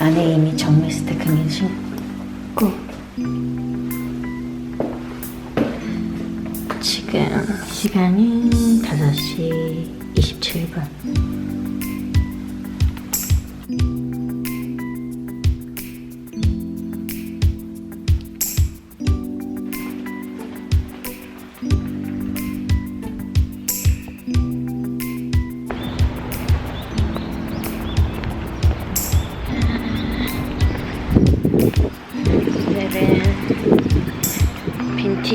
안에 이미 정미스트 금이 신고 지금 시간은 5시 27분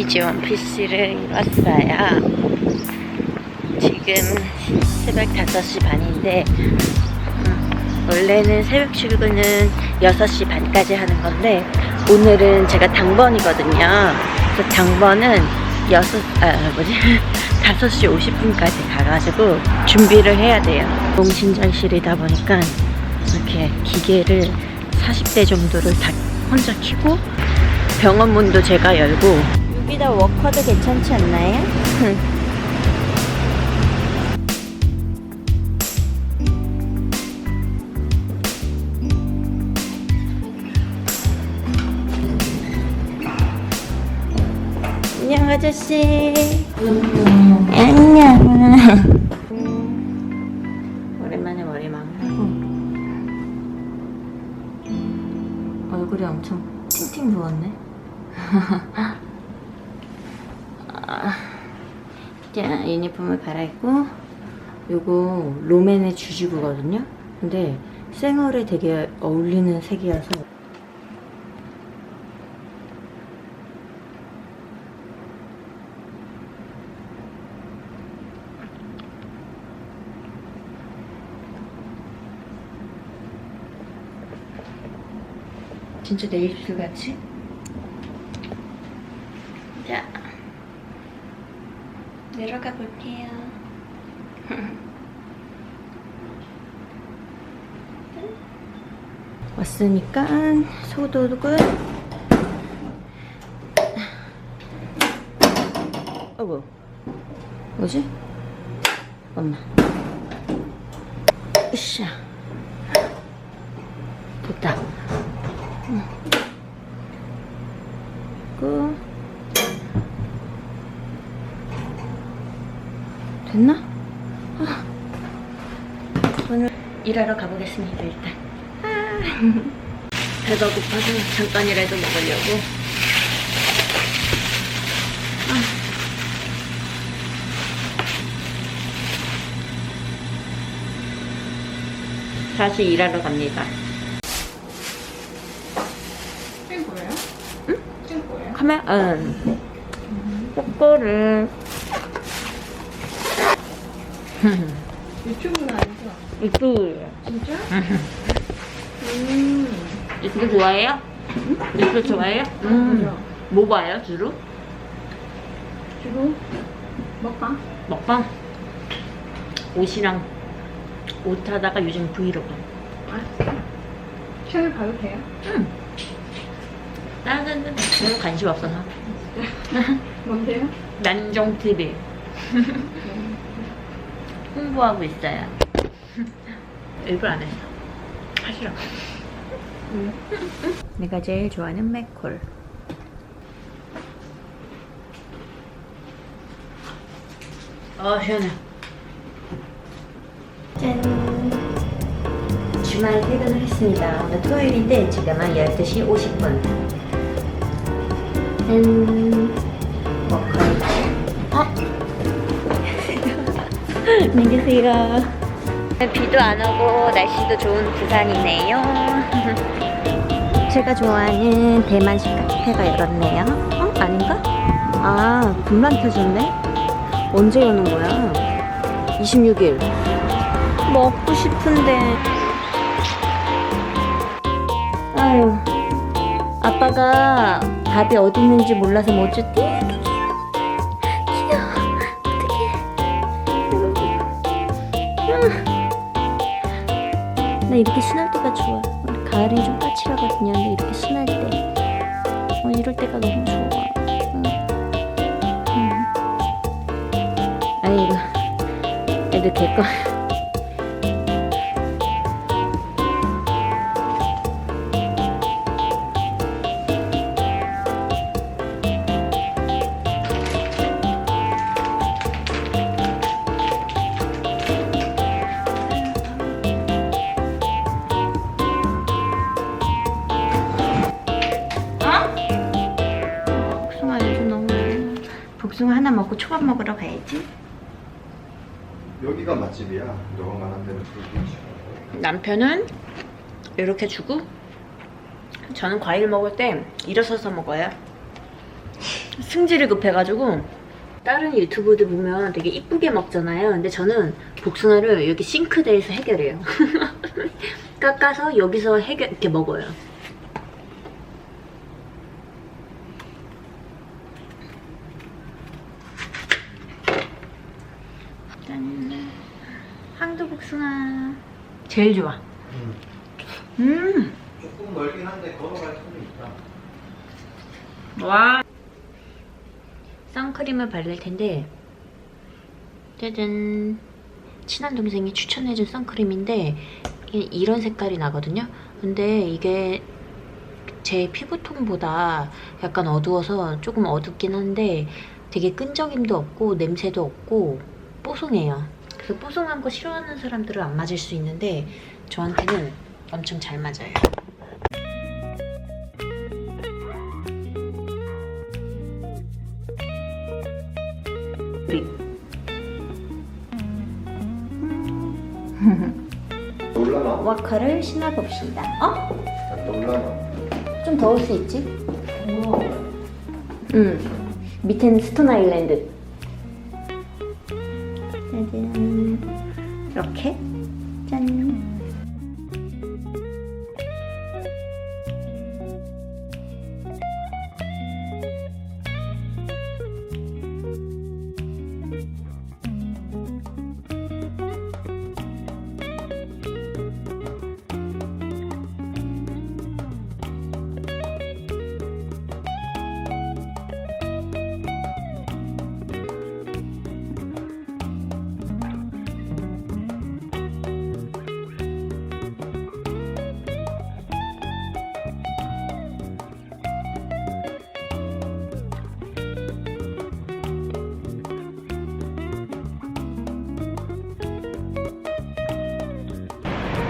빈티지 원피스를 입었어요. 지금 새벽 5시 반인데 음, 원래는 새벽 출근은 6시 반까지 하는 건데 오늘은 제가 당번이거든요. 그래서 당번은 6, 아, 뭐지? 5시 50분까지 가가지고 준비를 해야 돼요. 농신장실이다 보니까 이렇게 기계를 40대 정도를 다 혼자 키고 병원 문도 제가 열고 여기다 워커도 괜찮지 않나요? 안녕 아저씨. 안녕. 오랜만에 머리 막고. 얼굴이 엄청 팅팅 부었네 아, 자 유니폼을 갈아입고 요거 롬앤의 주지부거든요 근데 생얼에 되게 어울리는 색이어서 진짜 내 입술 같이? 자, 내려가 볼게요. 왔으니까 소독을 어구 뭐지? 엄마 으쌰 됐다 그 됐나? 아. 오늘 일하러 가보겠습니다 일단 아. 배가 고파서 잠깐이라도 먹으려고 아. 다시 일하러 갑니다 찍은 거예요? 응? 찍은 거예요? 카메라 응 꼬꼬를 유튜브는 이쁘 진짜? 음. 이쁘 좋아해요? 이쁘 좋아해요? 그죠? 뭐 봐요 주로? 주로 먹방? 먹방? 옷이랑 옷 하다가 요즘 브이로그 아, 채널 봐도 돼요? 다른 데는 별로 관심 없어서 뭔데요? 난종 TV 홍보하고 있어요 일부러 안 했어. 하시라고. 음. 내가 제일 좋아하는 맥콜. 어 시원해 짠. 주말 퇴근을 했습니다. 오늘 토요일인데 지금은 12시 50분. 짠. 워커 어? 안녕히 계세요 비도 안 오고 날씨도 좋은 부산이네요 제가 좋아하는 대만식 카페가 열었네요. 어? 아닌가? 아, 불만 켜졌네? 언제 여는 거야? 26일. 먹고 싶은데. 아유, 아빠가 밥이 어디 있는지 몰라서 못 줬대. 나 이렇게 순할 때가 좋아. 가을이 좀 까칠하거든요. 근데 이렇게 순할 때. 어, 이럴 때가 너무 좋아. 응. 응. 아이고 애들 개꺼 여기가 맛집이야. 너가 말한 대로 남편은 이렇게 주고 저는 과일 먹을 때 일어서서 먹어요. 승질이 급해가지고 다른 유튜브들 보면 되게 이쁘게 먹잖아요. 근데 저는 복숭아를 여기 싱크대에서 해결해요. 깎아서 여기서 해결 이렇게 먹어요. 짠. 황도 복숭아 제일 좋아. 음. 조금 멀긴 한데 걸어갈 수는 있다. 와. 선크림을 바를 텐데 짜잔 친한 동생이 추천해준 선크림인데 이- 이런 색깔이 나거든요. 근데 이게 제 피부톤보다 약간 어두워서 조금 어둡긴 한데 되게 끈적임도 없고 냄새도 없고 뽀송해요. 그래서 뽀송한 거 싫어하는 사람들은 안 맞을 수 있는데 저한테는 엄청 잘 맞아요. 놀라나? 와커를 신어봅시다. 어? 놀라나? 좀 더울 수 있지? 응. 밑에는 스톤 아일랜드.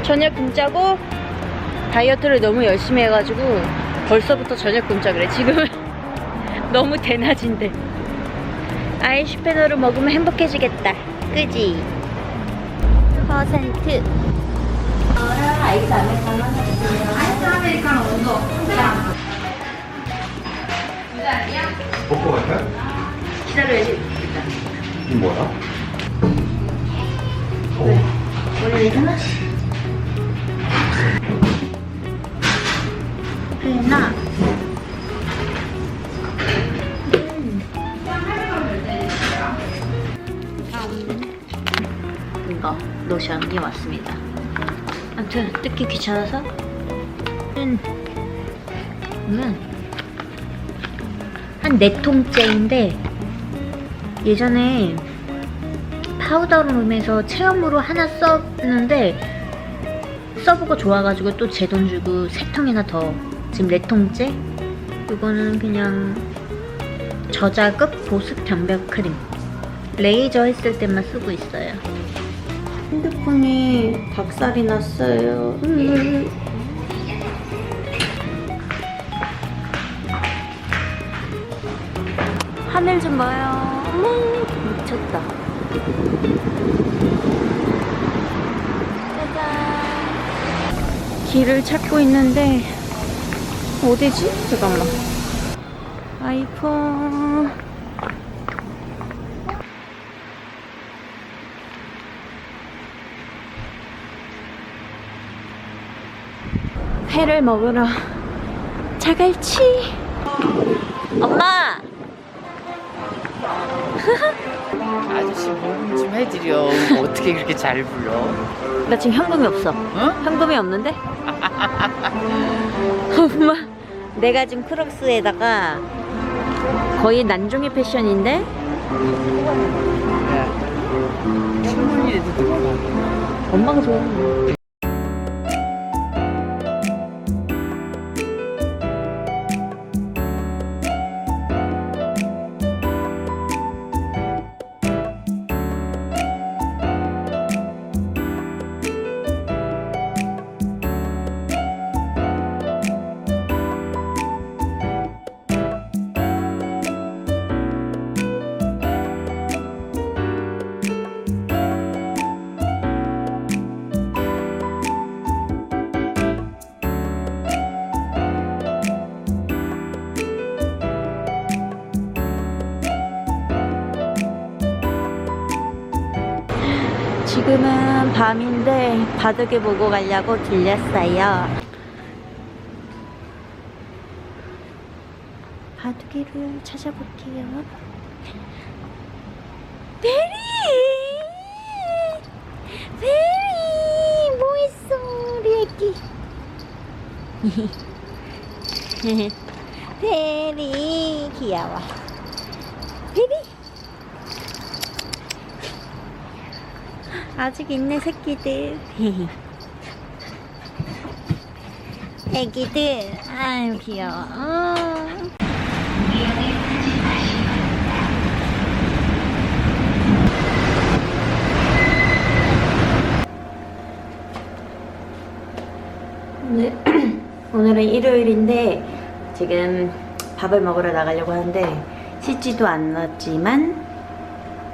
저녁 굶자고 다이어트를 너무 열심히 해가지고 벌써부터 저녁 굶자 그래. 지금은 너무 대낮인데. 아이슈페너를 먹으면 행복해지겠다. 그지? 퍼센트. 아이스 아메리카노. 아이스 온도 먹고 갈까? 기다려야지. 이 뭐야? 원래 하나씩. 뜯기 귀찮아서? 음, 그러면 한네 통째인데 예전에 파우더룸에서 체험으로 하나 썼는데 써보고 좋아가지고 또 제 돈 주고 세 통이나 더. 지금 네 통째? 이거는 그냥 저자급 보습 변벽 크림. 레이저 했을 때만 쓰고 있어요 핸드폰이 박살이 났어요 음. 하늘 좀 봐요 미쳤다 짜잔. 길을 찾고 있는데 어디지? 잠깐만. 아이폰. 회를 먹으러 자갈치. 엄마. 아저씨 모금 좀 해드려. 어떻게 그렇게 잘 불러? 나 지금 현금이 없어. 어? 현금이 없는데? 엄마, 내가 지금 크록스에다가 거의 난종이 패션인데? 신문일에도 들어가. 엄마가 좋아 지금은 밤인데 바둑이 보고 가려고 들렸어요. 바둑이를 찾아볼게요. 베리! 베리! 뭐 있어, 우리 애기? 베리, 귀여워. 베리! 아직 있네 새끼들 애기들 아유 귀여워 어. 오늘, 오늘은 일요일인데 지금 밥을 먹으러 나가려고 하는데 씻지도 않았지만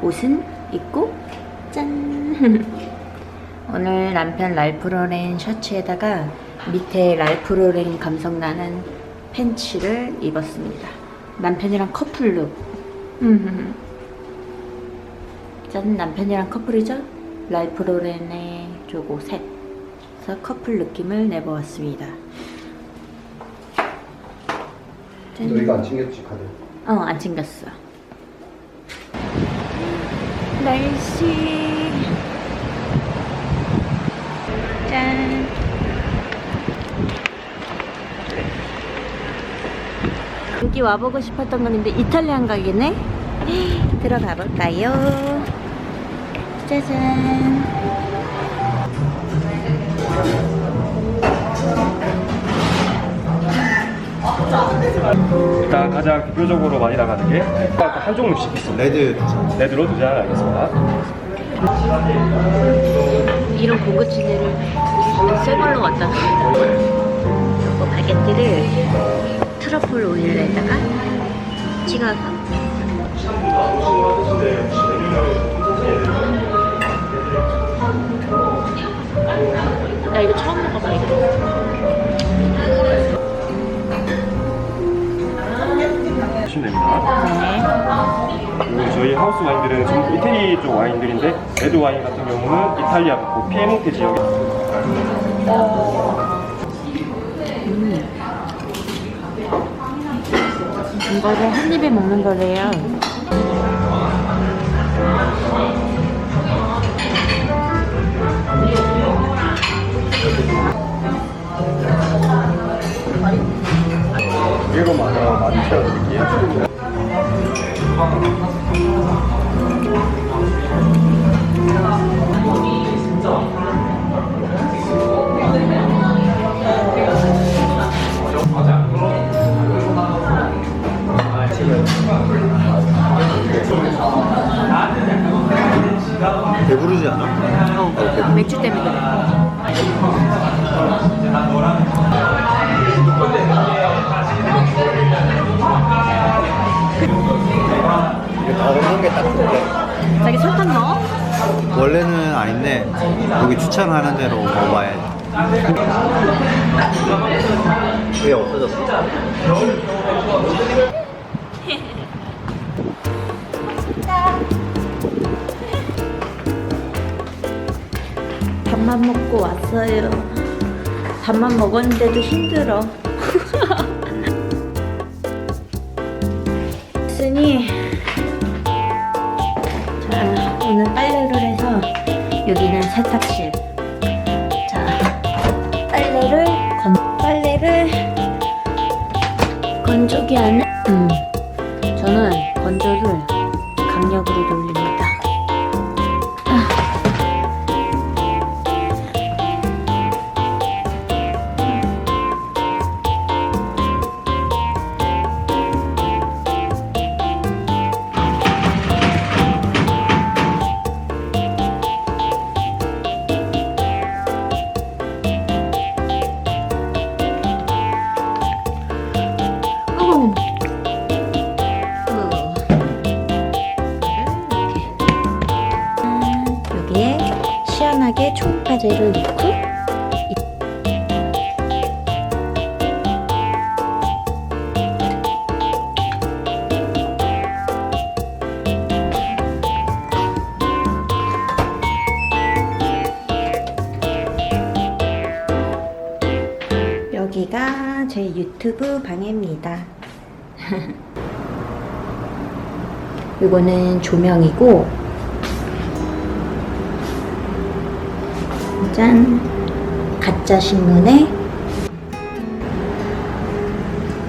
옷은 입고 짠! 오늘 남편 랄프로렌 셔츠에다가 밑에 랄프로렌 감성 나는 팬츠를 입었습니다. 남편이랑 커플룩. 음. 짠, 남편이랑 커플이죠? 랄프로렌의 조고 셋. 그래서 커플 느낌을 내보았습니다. 짠. 너 이거 안 챙겼지 카드? 어, 안 챙겼어. 날씨. 짠. 여기 와보고 싶었던 건데 이탈리안 가게네? 들어가 볼까요? 짜잔. 일단 가장 대표적으로 많이 나가는 게 한 종류씩 있습니다. 레드 레드로 두 장 알겠습니다. 이런 고급지대를 새 걸로 갖다 놨습니다. 바게트를 트러플 오일에다가 찍어서 나 이거 처음 먹어봐 이거 보시면 됩니다. 그리고 저희 하우스 와인들은 전부 이태리 쪽 와인들인데 레드 와인 같은 경우는 이탈리아 그 피에몬테 지역에. 이거를 한 입에 먹는 거래요 이거 많아 많이 채워드릴게 아닌데 여기 추천하는 대로 먹어봐야지. 왜 없어졌어? 밥만 먹고 왔어요. 밥만 먹었는데도 힘들어. 쓰니 여기는 세탁실. 자 빨래를 건 빨래를 건조기 안에 이거는 조명이고 짠 가짜 신문에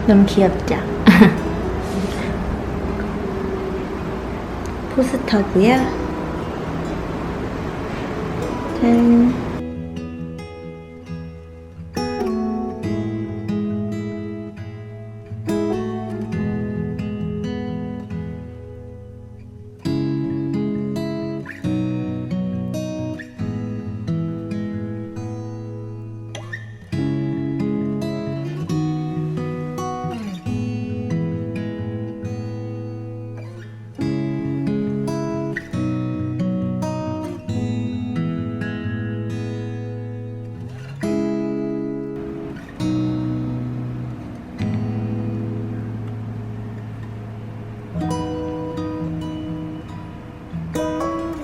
너무 귀엽죠? 포스터고요. 짠